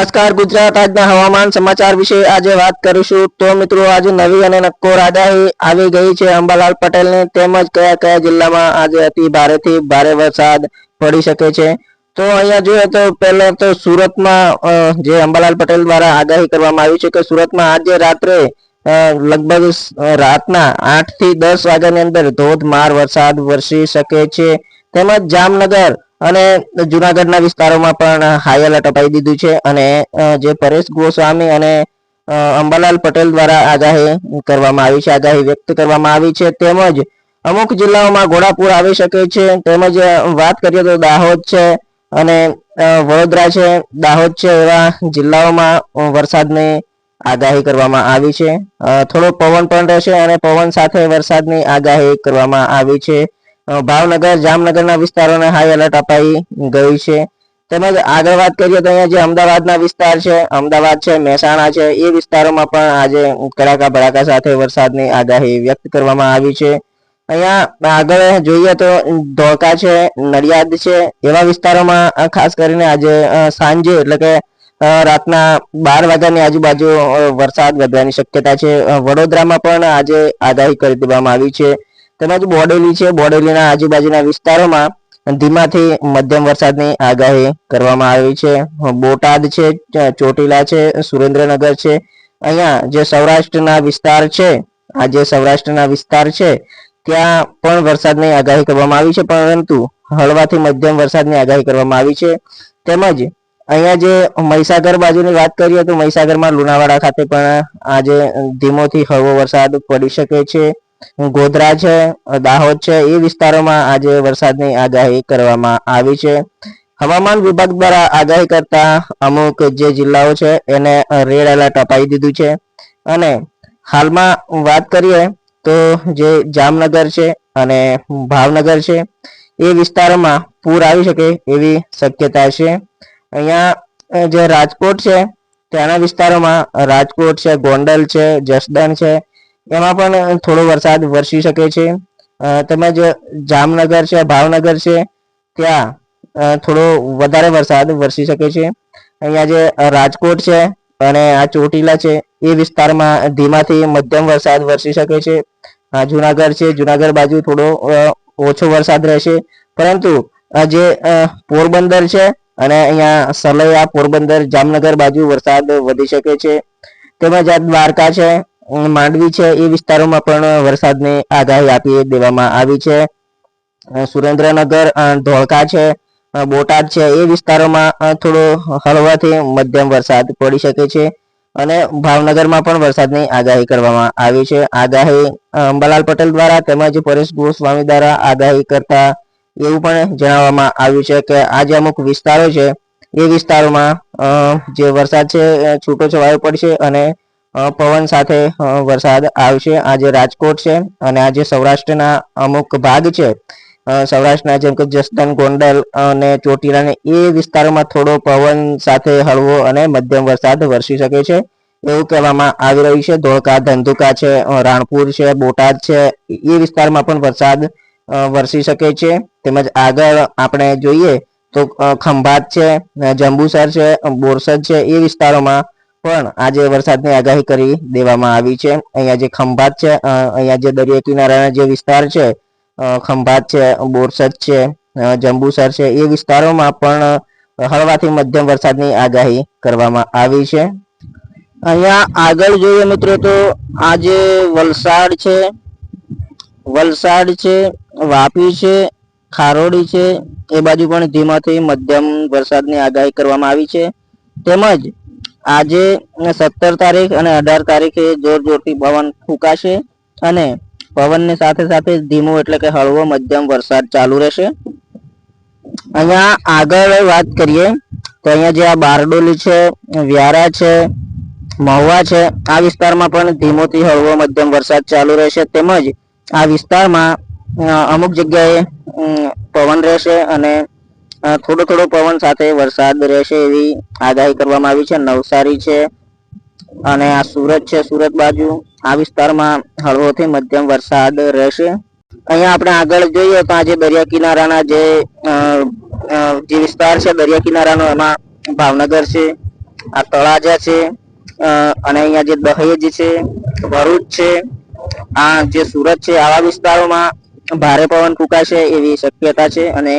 નમસ્કાર, ગુજરાત આજના હવામાન સમાચાર વિશે આજે વાત કરીશું. તો મિત્રો, આજે નવી અને નક્કોર આગાહી આવી ગઈ છે અંબાલાલ પટેલની. તેમજ કયા કયા જિલ્લામાં આજે અતિ ભારેથી ભારે વરસાદ પડી શકે છે. તો અહીંયા જોઈએ તો પહેલા તો સુરતમાં જે અંબાલાલ પટેલ દ્વારા આગાહી કરવામાં આવી છે કે સુરતમાં આજે રાત્રે લગભગ રાતના આઠથી દસ વાગ્યાની અંદર ધોધમાર વરસાદ વરસી શકે છે. તેમજ જામનગર અને જુનાગઢના વિસ્તારોમાં પણ હાઈ એલર્ટ અપાઈ દીધું છે અને જે પરેશ ગોસ્વામી અને અંબાલાલ પટેલ દ્વારા આગાહી કરવામાં આવી છે, આગાહી વ્યક્ત કરવામાં આવી છે. તેમજ અમુક જિલ્લાઓમાં ઘોડાપુર આવી શકે છે. તેમજ વાત કરીએ તો દાહોદ છે અને વડોદરા છે. દાહોદ છે એવા જિલ્લાઓમાં વરસાદની આગાહી કરવામાં આવી છે. થોડો પવન પણ રહેશે અને પવન સાથે વરસાદની આગાહી કરવામાં આવી છે. ભાવનગર, જામનગરના વિસ્તારોને હાઈ એલર્ટ અપાઈ ગયું છે. તેમજ આગળ વાત કરીએ તો અહીંયા જે અમદાવાદના વિસ્તાર છે, અમદાવાદ છે, મહેસાણા છે, એ વિસ્તારોમાં પણ આજે કડાકા ભડાકા સાથે વરસાદની આગાહી વ્યક્ત કરવામાં આવી છે. અહીંયા આગળ જોઈએ તો ધોળકા છે, નડિયાદ છે, એવા વિસ્તારોમાં ખાસ કરીને આજે સાંજે એટલે કે રાતના બાર વાગ્યાની આજુબાજુ વરસાદ વધવાની શક્યતા છે. વડોદરામાં પણ આજે આગાહી કરી દેવામાં આવી છે. તેમજ બોડેલી છે. બોડેલીના આજુબાજુના વિસ્તારોમાં ધીમાથી મધ્યમ વરસાદની આગાહી કરવામાં આવી છે. બોટાદ છે ચોટીલા છે, સુરેન્દ્રનગર છે. અહીંયા જે સૌરાષ્ટ્રના વિસ્તાર છે, આ જે સૌરાષ્ટ્રના વિસ્તાર છે, ત્યાં પણ વરસાદની આગાહી કરવામાં આવી છે, પરંતુ હળવાથી મધ્યમ વરસાદની આગાહી કરવામાં આવી છે. તેમજ અહીંયા જે મહીસાગર બાજુની વાત કરીએ તો મહીસાગરમાં લુણાવાડા ખાતે પણ આજે ધીમોથી હળવો વરસાદ પડી શકે છે. ગોધરા છે, દાહોદ છે, એ વિસ્તારોમાં આજે વરસાદની આગાહી કરવામાં આવી છે. હવામાન વિભાગ દ્વારા આગાહી કરતા અમુક જે જિલ્લાઓ છે, એને રેડ એલર્ટ અપાઈ દીધું છે. અને હાલમાં વાત કરીએ તો જે જામનગર છે અને ભાવનગર છે, એ વિસ્તારોમાં પૂર આવી શકે એવી શક્યતા છે. અહીંયા જે રાજકોટ છે, ત્યાંના વિસ્તારોમાં રાજકોટ છે, ગોંડલ છે, જસદણ છે એમાં પણ થોડો વરસાદ વરસી શકે છે. તેમજ જામનગર છે, ભાવનગર છે, ત્યાં થોડો વધારે વરસાદ વરસી શકે છે. અહીંયા જે રાજકોટ છે અને આ ચોટીલા છે, એ વિસ્તારમાં ધીમાથી મધ્યમ વરસાદ વરસી શકે છે. જુનાગઢ છે, જુનાગઢ બાજુ થોડો ઓછો વરસાદ રહેશે. પરંતુ જે પોરબંદર છે અને અહીંયા સલૈયા, પોરબંદર, જામનગર બાજુ વરસાદ વધી શકે છે. તેમજ આ દ્વારકા છે માંડવી છે, એ વિસ્તારોમાં પણ વરસાદની આગાહી આપી દેવામાં આવી છે. સુરેન્દ્રનગર ધોળકા છે બોટાદ છે, એ વિસ્તારોમાં થોડો હળવાથી મધ્યમ વરસાદ પડી શકે છે અને ભાવનગરમાં પણ વરસાદની આગાહી કરવામાં આવી છે. આગાહી અંબાલાલ પટેલ દ્વારા તેમજ પરેશ ગોસ્વામી દ્વારા આગાહી કરતા એવું પણ જણાવવામાં આવ્યું છે કે આ જે અમુક વિસ્તારો છે, એ વિસ્તારોમાં જે વરસાદ છે છૂટો છવાયો પડશે અને પવન સાથે વરસાદ આવશે. આજે રાજકોટ છે અને આજે સૌરાષ્ટ્રના અમુક ભાગ છે. સૌરાષ્ટ્રના જેમ કે જસદન ગોંડલ અને ચોટીલા એ વિસ્તારોમાં થોડો પવન સાથે હળવો અને મધ્યમ વરસાદ વરસી શકે છે. એવું કહેવામાં આવી રહ્યું છે. ધોળકા, ધંધુકા છે રાણપુર છે, બોટાદ છે, એ વિસ્તારમાં પણ વરસાદ વરસી શકે છે. તેમજ આગળ આપણે જોઈએ તો ખંભાત છે, જંબુસર છે, બોરસદ છે, એ વિસ્તારોમાં પણ આજે વરસાદની આગાહી કરી દેવામાં આવી છે. અહીંયા જે ખંભાત છે અહીંયા જે દરિયા કિનારાના જે વિસ્તાર છે ખંભાત છે, બોરસદ છે જંબુસર છે, એ વિસ્તારોમાં પણ હળવાથી મધ્યમ વરસાદની આગાહી કરવામાં આવી છે. અહીંયા આગળ જોઈએ મિત્રો તો આજે વલસાડ છે વલસાડ છે, વાપી છે, ખારોડી છે, એ બાજુ પણ ધીમાથી મધ્યમ વરસાદની આગાહી કરવામાં આવી છે. તેમજ આજે સત્તર તારીખ અને અઢાર તારીખે જોર જોરથી પવન ફૂંકાશે અને પવનની સાથે સાથે ધીમો એટલે કે હળવો મધ્યમ વરસાદ ચાલુ રહેશે. અહીંયા આગળ વાત કરીએ તો અહીંયા જે આ બારડોલી છે, વ્યારા છે, મહુવા છે, આ વિસ્તારમાં પણ ધીમોથી હળવો મધ્યમ વરસાદ ચાલુ રહેશે. તેમજ આ વિસ્તારમાં અમુક જગ્યાએ પવન રહેશે અને થોડો થોડો પવન સાથે વરસાદ રહેશે એવી આગાહી કરવામાં આવી છે. નવસારી છે અને આ સુરત છે. સુરત બાજુ આ વિસ્તારમાં હળવોથી મધ્યમ વરસાદ રહેશે. અહીંયા આપણે આગળ જોઈએ તો આજે દરિયા કિનારાના જે જે વિસ્તાર છે, દરિયા કિનારાનો એમાં ભાવનગર છે, આ તળાજા છે અને અહીંયા જે દહેજ છે, ભરૂચ છે, આ જે સુરત છે, આવા વિસ્તારોમાં ભારે પવન ફૂંકાશે એવી શક્યતા છે અને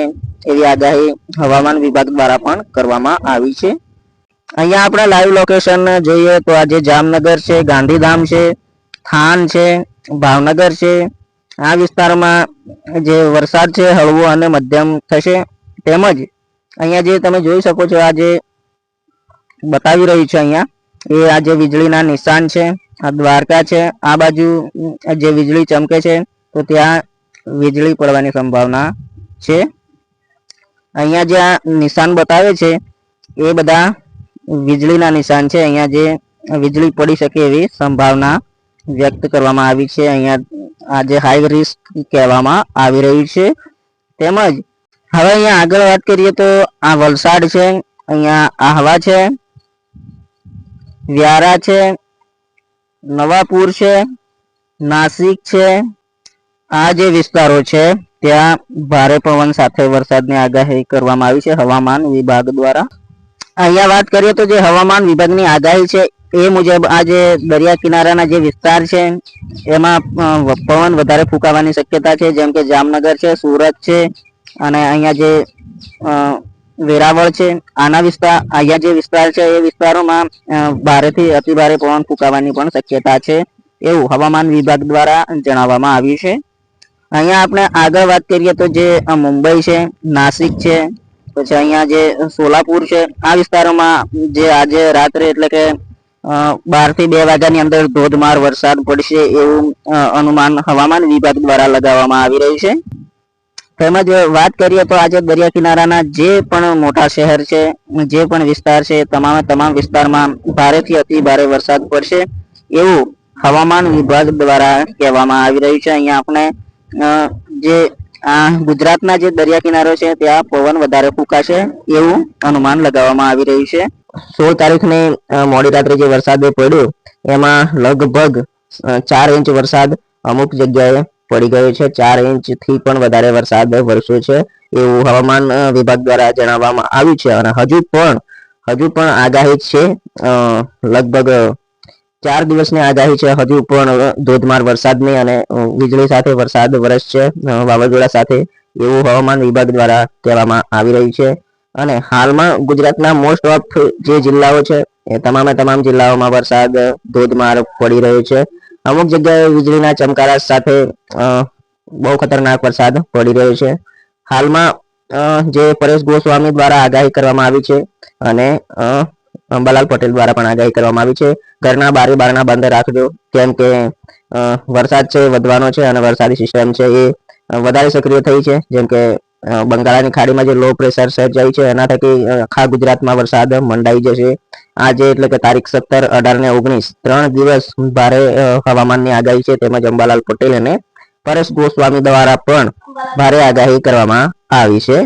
એવી આગાહી હવામાન વિભાગ દ્વારા પણ કરવામાં આવી છે. અહીંયા આપણે લાઈવ લોકેશન જોઈએ તો આજે જામનગર છે, ગાંધીધામ છે, થાન છે, ભાવનગર છે. આ વિસ્તારમાં જે વરસાદ છે, હળવો અને મધ્યમ થશે તેમજ અહીંયા જે તમે જોઈ શકો છો, આ જે બતાવી રહ્યું છે અહીંયા, એ આ જે વીજળીના નિશાન છે, આ દ્વારકા છે, આ બાજુ જે વીજળી ચમકે છે, તો ત્યાં વીજળી પડવાની સંભાવના છે. અહીંયા જે આ નિશાન બતાવે છે, એ બધા વીજળીના નિશાન છે. અહીંયા જે વીજળી પડી શકે એવી સંભાવના વ્યક્ત કરવામાં આવી છે. અહીંયા આ જે હાઈ રિસ્ક કહેવામાં આવી રહ્યું છે. તેમજ હવે અહીંયા આગળ વાત કરીએ તો આ વલસાડ છે, અહીંયા આહવા છે, વ્યારા છે, નવાપુર છે, નાસિક છે, આ જે વિસ્તારો છે ત્યાં ભારે પવન સાથે વરસાદની આગાહી કરવામાં આવી છે હવામાન વિભાગ દ્વારા. અહીંયા વાત કરીએ તો જે હવામાન વિભાગની આગાહી છે એ મુજબ આ જે દરિયા કિનારાના જે વિસ્તાર છે, એમાં પવન વધારે ફૂંકાવાની શક્યતા છે, જેમ કે જામનગર છે, સુરત છે, અને અહીંયા જે વેરાવળ છે, આના વિસ્તાર, અહીંયા જે વિસ્તાર છે એ વિસ્તારોમાં ભારેથી અતિ ભારે પવન ફૂંકાવાની પણ શક્યતા છે એવું હવામાન વિભાગ દ્વારા જણાવવામાં આવ્યું છે. અહીંયા આપણે આગળ વાત કરીએ તો જે મુંબઈ છે, નાસિક છે, પછી અહીંયા જે સોલાપુર છે, આ વિસ્તારોમાં જે આજે રાત્રે એટલે કે બારથી બે વાગ્યાની અંદર ધોધમાર વરસાદ પડશે એવું અનુમાન હવામાન વિભાગ દ્વારા લગાવવામાં આવી રહ્યું છે. તેમજ વાત કરીએ તો આજે દરિયા કિનારાના જે પણ મોટા શહેર છે, જે પણ વિસ્તાર છે, તમામે, તમામ વિસ્તારમાં ભારેથી અતિ ભારે વરસાદ પડશે એવું હવામાન વિભાગ દ્વારા કહેવામાં આવી રહ્યું છે. અહીંયા આપણે જે આ ગુજરાતના જે દરિયા કિનારો છે, ત્યાં પવન વધારે ફૂંકાશે એવું અનુમાન લગાવવામાં આવી રહ્યું છે. સોળ તારીખની મોડી રાત્રે જે વરસાદ પડ્યો, એમાં લગભગ ચાર ઇંચ વરસાદ અમુક જગ્યાએ પડી ગયો છે. ચાર ઇંચથી પણ વધારે વરસાદ વરસ્યો છે એવું હવામાન વિભાગ દ્વારા જણાવવામાં આવ્યું છે. અને હજુ પણ હજુ પણ આગાહી છે લગભગ ચાર દિવસની આગાહી છે. હજુ પણ ધોધમાર વરસાદની અને વીજળી સાથે વરસાદ વરસશે છે. વાવાઝોડા સાથે એવું હવામાન વિભાગ દ્વારા કહેવામાં આવી રહ્યું છે. અને હાલમાં ગુજરાતના મોસ્ટ ઓફ જે જિલ્લાઓ છે, એ તમામે તમામ જિલ્લાઓમાં વરસાદ, ધોધમાર પડી રહ્યો છે. અમુક જગ્યાએ વીજળીના ચમકારા સાથે બહુ ખતરનાક વરસાદ પડી રહ્યો છે. હાલમાં જે પરેશ ગોસ્વામી દ્વારા આગાહી કરવામાં આવી છે અને અંબાલાલ પટેલ દ્વારા પણ આગાહી કરવામાં આવી છે. ઘરના બારે બારણા બંધ રાખજો. કેમ કે વરસાદ છે, વધવાનો છે અને વરસાદી સિસ્ટમ છે એ વધારે સક્રિય થઈ છે. જેમ કે બંગાળાની ખાડીમાં જે લો પ્રેશર સર્જાયું છે, એના થકી આખા ગુજરાતમાં વરસાદ મંડાઈ જશે. આજે એટલે કે તારીખ સત્તર અઢાર ને ઓગણીસ, ત્રણ દિવસ ભારે હવામાનની આગાહી છે તેમજ અંબાલાલ પટેલ અને પરેશ ગોસ્વામી દ્વારા પણ ભારે આગાહી કરવામાં આવી છે.